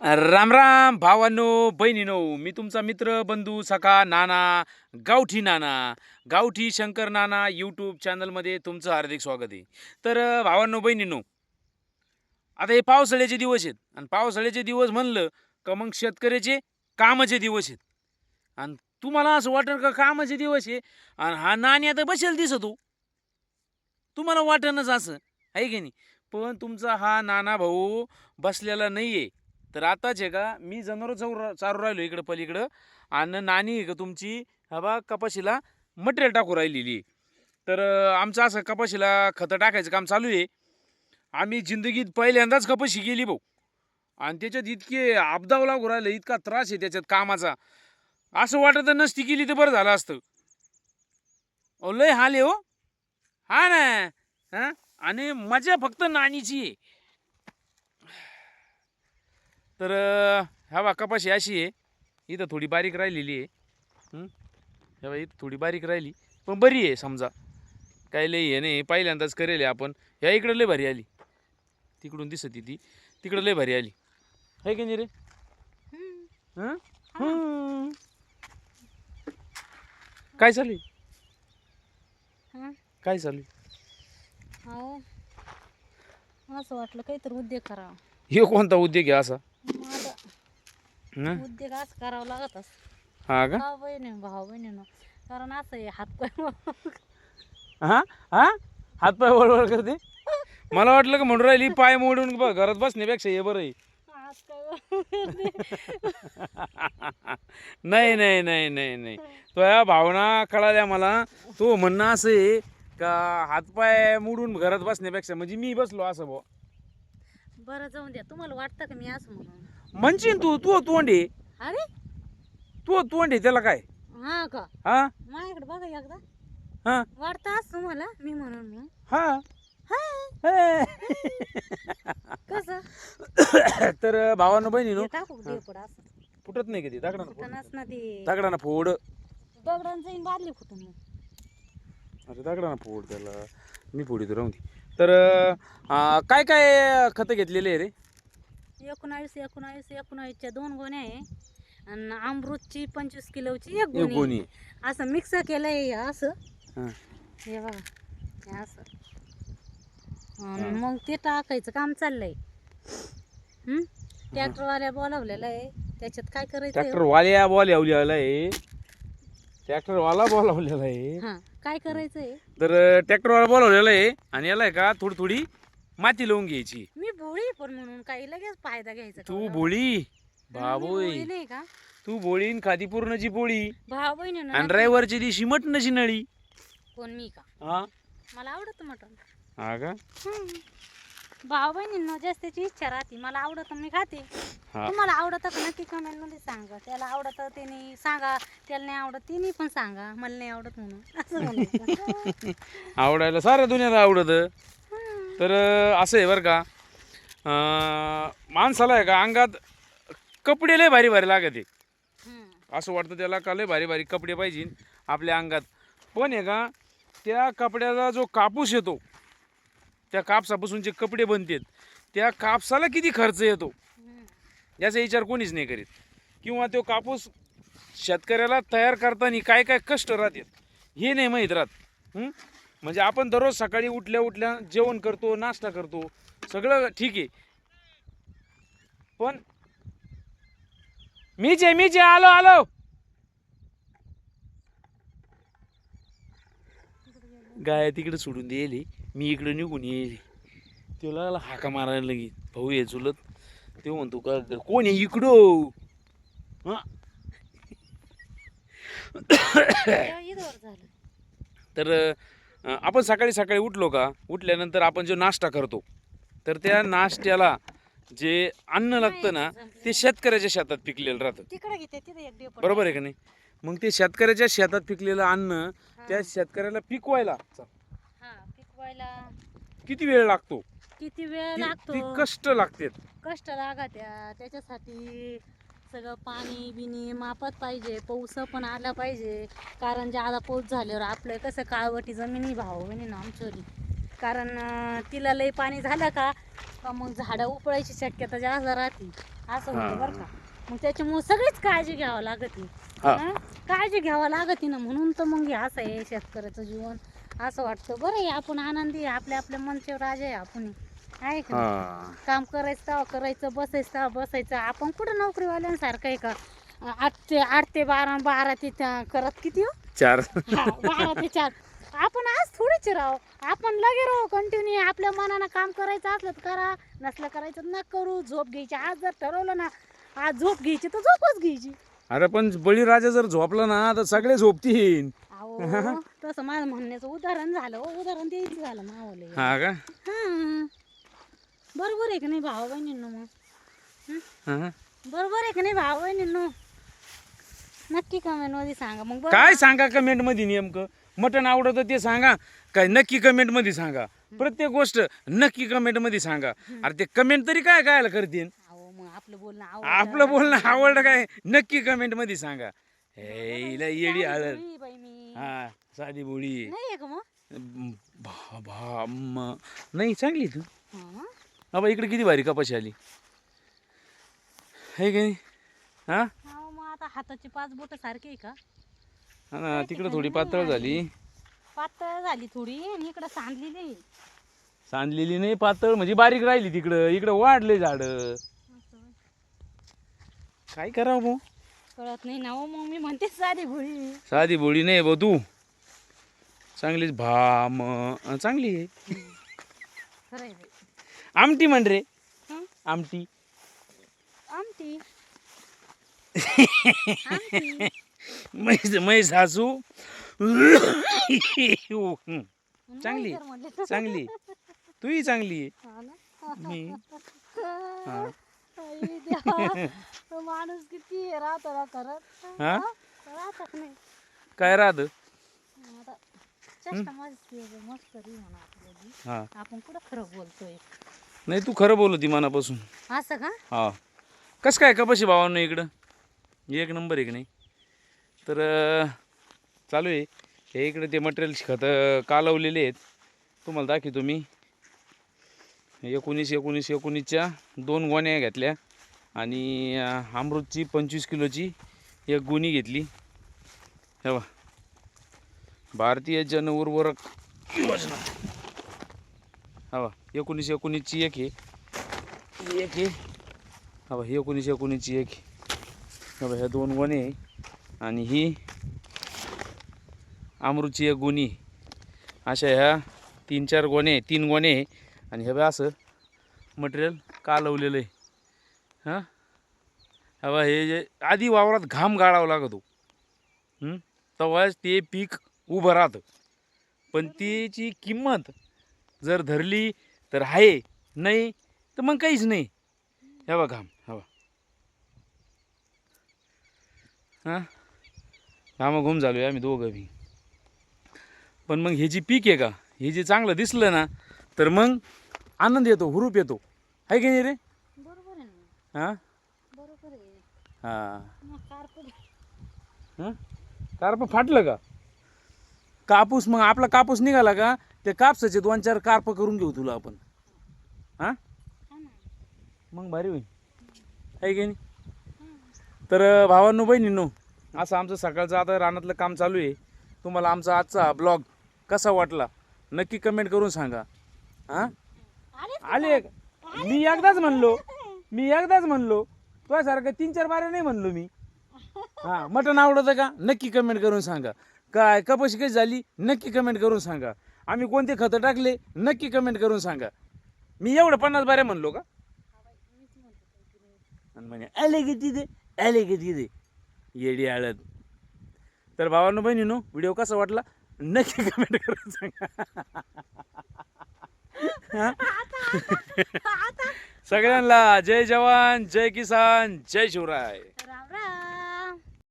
राम राम भावांनो बहिणीनो मी तुमचा मित्र बंधू सखा नाना गावठी नाना गावठी शंकर नाना यूट्यूब चॅनलमध्ये तुमचं हार्दिक स्वागत आहे. तर भावांनो बहिणीनो आता हे पावसाळ्याचे दिवस आहेत. आणि पावसाळ्याचे दिवस म्हणलं का मग शेतकऱ्याचे कामाचे दिवस आहेत. आणि तुम्हाला असं वाटेल का कामाचे दिवस आहे? आणि हा नाणी आता बसेल दिसतो. तुम्हाला वाटेनच असं आहे की नाही? पण तुमचा हा नाना भाऊ बसलेला नाही आहे तर आताच आहे का मी जनावर चारू चारू राहिलो इकडं पलीकडं. आणि नानी आहे का तुमची? हवा कपाशीला मटेरियल टाकू राहिलेली. तर आमचं असं कपाशीला खतं टाकायचं काम चालू आहे. आम्ही जिंदगीत पहिल्यांदाच कपाशी गेली भाऊ. आणि त्याच्यात इतके आपदाव लागू राहिलं इतका त्रास आहे त्याच्यात कामाचा. असं वाटत नसती केली तर बरं झालं असतं. अहो, लय हाल आहे हो. हा ना. हां? आणि मजा फक्त नानीची आहे. तर हा बा कपाशी अशी आहे. इथं थोडी बारीक राहिलेली आहे. हं? हे बा इथं थोडी बारीक राहिली. पण बरी आहे समजा. काय लय हे नाही पहिल्यांदाच करेल आपण. ह्या इकडं लय भारी आली. तिकडून दिसत ती. तिकडं लय भारी आली. आहे की नाही रे. काय चालू आहे? हं? काय चालू असं वाटलं काहीतरी उद्योग करावा. हे कोणता उद्योग आहे असा? हं? उद्योग असं करावा लागत असं. हा का? भाऊ बहिणी भाऊ बहिणीनं. कारण असं आहे हातपाय हा? हा? हातपाय वळवळ करते? मला वाटलं का म्हणून राहिली पाय मोडून बघ घरात बसण्यापेक्षा हे बरं आहे. नाही नाही नाही नाही नाही. तो या भावना कळाल्या मला. तो म्हणणं असं आहे का हातपाय मोडून घरात बसण्यापेक्षा म्हणजे मी बसलो असं भाऊ बरं जाऊन द्या. तुम्हाला वाटतं का मी असं म्हणून? म्हणशील तू तू तोंड. अरे? तू तोंड त्याला काय? हा का? हा? माझ्याकडे बघा एकदा. हा? वाटतं असं तुम्हाला मी म्हणून म्हणून हा? हा. कसं? तर भावानं बहिणीनो हे टाकू डेपड असं. फुटत नाही कधी दगडानं फोड फुटणच ना ते. दगडानं फोड. जाईन बादली फुटून. मग अरे दगडानं फोड त्याला. मी फोडी राहून दे. तर अं, काय काय खतं घेतलेले आहे रे? एकोणावीस एकोणावीस एकोणावीसच्या दोन गोण्या आहे. आणि अमृतची पंचवीस किलोची एक एक गोणी गोणी. असं मिक्स केलंय असं. हा. हे बघा हे असं. आणि मग ते टाकायचं काम चाललंय. हम्म? ट्रॅक्टरवाल्या बोलावलेलं आहे. त्याच्यात काय करायचं ट्रॅक्टर वाल्या बोलावलेला आहे. ट्रॅक्टर वाला बोलावलेला आहे. हा. काय करायचंय? तर ट्रॅक्टर वाला बोलावलेला आहे आणि याला आहे का थोडी थोडी माती लावून घ्यायची. मी भोळी पण म्हणून काही लगेच फायदा घ्यायचा तू का? भोळी? मी भोळी नाही का? तू भोळीन खादी पूर्णची पोळी. भाऊ बहिणी आणि ड्रायव्हरची दिवशी मटणाची नळी. कोण मी का? हा? मला आवडत मटण. हा का? भाऊ बहिणींना जास्तीची इच्छा राहते. मला आवडत मी खाते. हा. तुम्हाला आवडत का नक्की कमेंटमध्ये सांगा. त्याला आवडत त्याने सांगा. त्याला नाही आवडत तिने पण सांगा. मला नाही आवडत म्हणून. असं म्हणायचं. आवडायला साऱ्या दुनियाला आवडत. तर अं, असं आहे बरं का. अं, माणसाला आहे का अंगात कपडे लय भारी भारी लागत आहे हम्म. असं वाटतं त्याला का लय भारी भारी कपडे पाहिजे आपल्या अंगात. पण आहे का त्या कपड्याचा जो कापूस येतो त्या कापसापासून जे कपडे बनतात त्या कापसाला किती खर्च येतो? याचा विचार कोणीच नाही करीत. किंवा तो कापूस शेतकऱ्याला तयार करताना काय काय कष्ट राहतात हे नाही माहीत राहत. म्हणजे आपण दररोज सकाळी उठल्या उठल्या जेवण करतो नाश्ता करतो सगळं ठीक आहे. पण मी आहे मी जे आलो आलो. गाय तिकडे सोडून देईल मी इकडे निघून येईल त्याला हाका मारायला लगी भाऊ ये चुलत. ते म्हणतो का कोण आहे इकडं? हा? तर आपण सकाळी सकाळी उठलो का? उठल्यानंतर आपण जो नाश्ता करतो तर त्या नाश्त्याला जे अन्न लागतं ना ते शेतकऱ्याच्या शेतात पिकलेलं राहतं. बरोबर आहे का नाही? मग ते शेतकऱ्याच्या शेतात पिकलेलं अन्न त्या शेतकऱ्याला पिकवायला किती वेळ लागतो? किती वेळ ती- लागतो? कष्ट लागतात. कष्ट लागत त्या त्याच्यासाठी सगळं पाणी बिनी मापात पाहिजे. पाऊस पण आला पाहिजे. कारण ज्यादा पाऊस झाल्यावर आपलं कसं काळवटी जमिनी भाव ना आमच्यावरी. कारण अं, तिला लई पाणी झालं का का मग झाडं उपळायची शक्यता जास्त राहते. असं होतं. बरं का. मग त्याच्यामुळे सगळीच काळजी घ्यावं लागते. हं? काळजी घ्यावं लागते ना म्हणून तर मग हे असं आहे शेतकऱ्याचं जीवन. असं वाटतं. बरं आहे आपण आनंदी आहे आपल्या आपल्या मनचे राजा आहे आपण. आहे का नाही? हा. काम करायचं तेव्हा करायचं बसायचं तेव्हा बसायचं. आपण कुठं नोकरीवाल्यांसारखं आहे का? आठ ते आठ ते बारा बारा ते करत किती हो? चार. हा, बारा ते चार. आपण आज थोडीच राहू. आपण लगे राहू कंटिन्यू आपल्या मनानं काम करायचं असलं तर करा. नसलं करायचं न करू. झोप घ्यायची. आज जर ठरवलं ना आज झोप घ्यायची तर झोपच घ्यायची. अरे पण बळीराजा जर झोपला ना तर सगळे झोपतील. अहो तसं माझं म्हणण्याचं उदाहरण झालं हो, उदाहरण द्यायचं झालं मावले. हा का? हा. बरोबर आहे का नाही भाऊ बहिणींनो मग? हा. बरोबर आहे का नाही भाऊ बहिणींनो? नक्की कमेंटमध्ये सांगा. मग काय सांगा कमेंटमध्ये नेमकं? मटण आवडतं ते सांगा. काय नक्की कमेंटमध्ये सांगा. प्रत्येक गोष्ट नक्की कमेंटमध्ये सांगा. अरे ते कमेंट तरी काय काय करतील? अहो मग आपलं बोलणं आवडलं. आपलं बोलणं आवडलं काय? नक्की कमेंटमध्ये सांगा. हे इला येडी मी हा साधी बोळी नाही आहे का मग? भा भा म नाही चांगली तू. हा. बाबा इकडे किती भारी कपाशी आली. हे की नाही? हा? मग आता हाताची पाच बोट सारखी आहे का? हा ना तिकडे थोडी पातळ झाली. पातळ झाली थोडी आणि इकडं सांडलेली आहे. सांडलेली नाही पातळ म्हणजे बारीक राहिली तिकडं. इकडं वाढले झाड. असं. काय करावं भाऊ कळत नाही ना हो मग मी म्हणते साधी भुळी साधी बोळी नाही भाऊ तू चांगलीच भा म चांगली आहे खरं आहे बाई. आमटी म्हण रे हं? आमटी आमटी आमटी मै मै सासू चांगली. म्हणले तर. चांगली तूही चांगली आहे हा ना? मी हा. आई देवा. तो माणूस किती हे राहतो ना करत हा? राहतात नाही. काय राहत? आता चेष्टा मस्ती आहे, मस्करी म्हणा आपल्याली हा. आपण कुठं खरं बोलतोय? नाही तू खरं बोलती मनापासून. असं का? हा. कसं काय कपाशी भावांनो इकडं? एक नंबर आहे की नाही? तर अं, चालू आहे. हे इकडे ते मटेरियल खतं कालवलेले आहेत. तुम्हाला दाखवतो मी. एकोणीस एकोणीस एकोणीसच्या दोन गोण्या घेतल्या. आणि अमृतची पंचवीस किलोची एक गुणी घेतली. हे बा भारतीय जन उर्वरक योजना. हवा बा एकोणीस एकोणीसची एक आहे एक आहे हवा बा एकोणीस एकोणीसची एक हवा ह्या दोन गोणे आहे आणि ही अमृतची एक गुणी. अशा ह्या तीन चार गोणे तीन गोणे आणि हे बा असं मटेरियल कालवलेलं आहे. हां? हवा हे जे आधी वावरात घाम गाळावा लागतो. तेव्हाच ते पीक उभं राहतं. पण त्याची किंमत जर धरली तर आहे नाही तर मग काहीच नाही. हवा घाम हवा बघा. हां? घामाघूम झालो आहे आम्ही दोघं बी. पण मग हे जी पीक आहे का हे जे चांगलं दिसलं ना तर मग आनंद येतो हुरूप येतो. आहे की नाही रे? बरोबर आहे ना. हां? बरोबर आहे. हां. मग कारपूर हं? कार्प फाटलं का? कापूस मग आपला कापूस निघाला का? ते कापसाचे दोन चार कार्प करून घेऊ तुला आपण. हां? हा ना. मग भारी होईल. आहे की नाही? तर भावांनो बहिणींनो असं आमचं सकाळचं आता रानातलं काम चालू आहे. तुम्हाला आमचा आजचा ब्लॉग कसा वाटला? नक्की कमेंट करून सांगा. हां? आले? मी एकदाच म्हणलो. मी एकदाच म्हणलो. तुझ्यासारखं तीन चार बारे नाही म्हणलो मी. हां मटण आवडतं का? नक्की कमेंट करून सांगा. काय कपाशी कशी झाली? नक्की कमेंट करून सांगा. आम्ही कोणते खतं टाकले? नक्की कमेंट करून सांगा. मी एवढं पन्नास बारे म्हणलो का? आणि म्हणे आले की तिथे आले की तिथे. येडी आळत तर भावांनो बहिणीनो व्हिडिओ कसा वाटला? नक्की कमेंट करून सांगा? सगळ्यांना जय जवान जय किसान जय शिवराय.